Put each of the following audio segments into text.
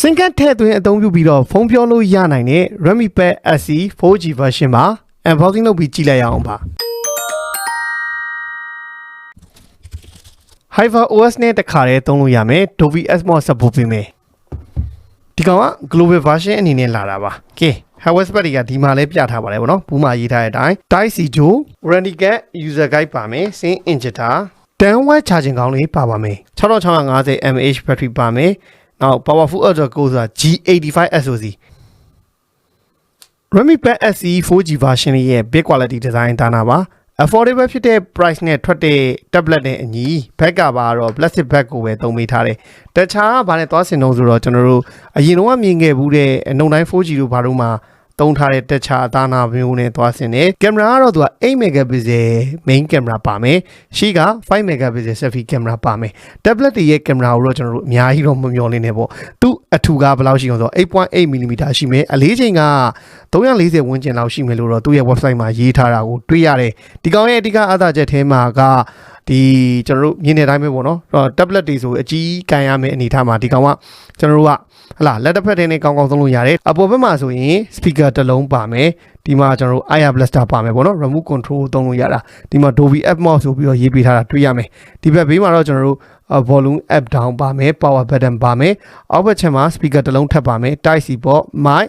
စင်ကတ်ထည့်သွင်းအသုံးပြုပြီးတော့ဖုန်းပြောလို့ရနိုင်တဲ့ Redmi Pad SE 4G version ပါ unboxing လုပ်ပြီးကြည့်လိုက်ရအောင်ပါ Hyper OS နဲ့တခါတည်းသုံးလို့ရမယ် Dolby Atmos support ပေးမယ်ဒီကောင်က global version အနေနဲ့လာတာပါကဲ hardware spec တွေကဒီမှာလည်းပြထားပါတယ်ဗောနော်ဘူးမှာရေးထားတဲ့အတိုင်း Type C to warranty guide user guide ပါမယ် sin injector 10 watt charging ကောင်းလေးပါပါမယ်6650 mAh battery ပါမယ် နောက် powerful ultra core ဆိုတာ G85 SoC Redmi Pad SE 4G version လေးရဲ့ big quality design ဒါနာပါ affordable ဖြစ်တဲ့ price နဲ့ထွက်တဲ့ tablet နဲ့အညီ back ကပါတော့ plastic bag ကိုပဲသုံးပေးထားတယ်။တခြားဘာနဲ့သွားဆင်တော့ဆိုတော့ကျွန်တော်တို့အရင်တော့မြင်ခဲ့ဘူးတဲ့အနှုံတိုင်း 4G တို့ဘာလို့မှ သုံးထားတဲ့တခြားအသားနာမျိုးနဲ့သွားဆင်တယ်။ကင်မရာကတော့သူက8 megapixel main camera ပါမယ်။ရှေ့က5 megapixel selfie camera ပါမယ်။ tablet တွေရဲ့ camera ကိုတော့ကျွန်တော်တို့အများကြီးတော့မမျှော်လင့်နဲ့ပေါ့။သူ့အထူကဘယ်လောက်ရှိအောင်ဆိုတော့8.8 mm ရှိမယ်။အလေးချိန်က340ဝန်းကျင်လောက်ရှိမယ်လို့တော့သူ့ရဲ့ website မှာရေးထားတာကိုတွေ့ရတယ်။ဒီကောင်ရဲ့အဓိကအသားချက်ထဲမှာက ဒီကျွန်တော်တို့မြင်တဲ့အတိုင်းပဲပေါ့နော်အဲ့တော့ tablet တွေဆိုအကြီးကန်ရမယ့်အနေအထားမှာဒီကောင်ကကျွန်တော်တို့ကဟလာလက်တစ်ဖက်တည်းနဲ့ကောင်းကောင်းသုံးလို့ရတယ်အပေါ်ဘက်မှာဆိုရင် speaker တစ်လုံးပါမယ်ဒီမှာကျွန်တော်တို့ IR blaster ပါမယ်ပေါ့နော် remote control သုံးလို့ရတာဒီမှာ Dolby Atmos ဆိုပြီးတော့ရေးပေးထားတာတွေ့ရမယ်ဒီဘက်ဘေးမှာတော့ကျွန်တော်တို့ volume up down ပါမယ် power button ပါမယ်အောက်ဘက်ချက်မှာ speaker တစ်လုံးထပ်ပါမယ် type C ပေါ့ mic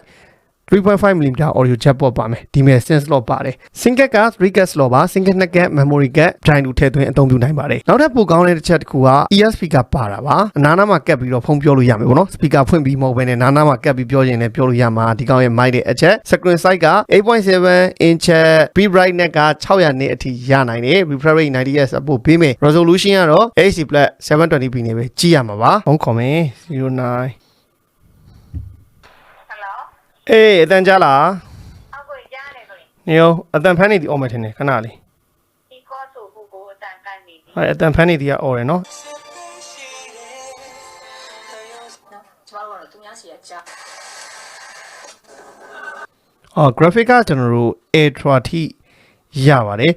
3.5mm audio jack port ပါမယ်ဒီမဲ့ sense slot ပါတယ် single card 3 card slot ပါ single 2 card memory card drive လို့ထည့်သွင်းအသုံးပြုနိုင်ပါတယ်နောက်ထပ်ပိုကောင်းတဲ့တစ်ချက်တစ်ခုက ear speaker ပါတာပါအနားနားမှာကပ်ပြီးတော့ဖုန်းပြောလို့ရမယ်ပေါ့နော် speaker ဖွင့်ပြီးမဟုတ်ဘဲနဲ့နားနားမှာကပ်ပြီးပြောရင်လည်းပြောလို့ရမှာဒီကောင်ရဲ့ mic ရဲ့အချက် screen size က8.7 inch b brightness က600နစ်အထိရနိုင်တယ် refresh rate 90 hz အပို့ပေးမယ် resolution ကတော့ HD+ 720p နဲ့ပဲကြည့်ရမှာပါဖုန်းခေါ်မယ်09ဟယ်လို အေးအတန်ကြားလားအောက်ကိုကြားတယ်ဆိုရင်နေရောအတန်ဖမ်းနေဒီအော်မယ်ထင်တယ်ခဏလေးဒီကောဆိုဖို့ကိုအတန်ကိုက်နေပြီဟဲ့အတန်ဖမ်းနေဒီကအော်ရယ်နော်နော်ကျမတို့ကတော့သူများစီရကြားအော် graphic ကကျွန်တော်တို့ ultra ထိရပါတယ်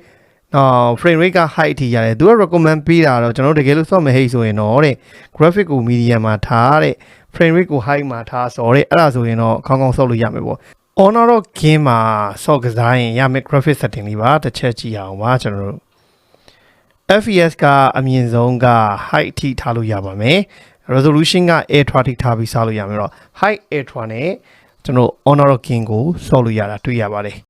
နော် frame rate က high အထိရတယ်သူက recommend ပေးတာတော့ကျွန်တော်တို့တကယ်လို့စော့မဟိတ်ဆိုရင်တော့တဲ့ graphic ကို medium မှာထားတဲ့ frame rate ကို high မှာထားစော်တဲ့အဲ့ဒါဆိုရင်တော့ခေါင်းခေါင်းစော့လို့ရမယ်ပေါ့ honor တော့ game မှာစော့ကစားရင်ရမယ် graphic setting လေးပါတစ်ချက်ကြည့်အောင်ပါကျွန်တော်တို့ FPS ကအမြင့်ဆုံးက height အထိထားလို့ရပါမယ် resolution က ultra ထိထားပြီးစားလို့ရမယ်တော့ high ultra နဲ့ကျွန်တော် honor king ကိုစော့လို့ရတာတွေ့ရပါတယ်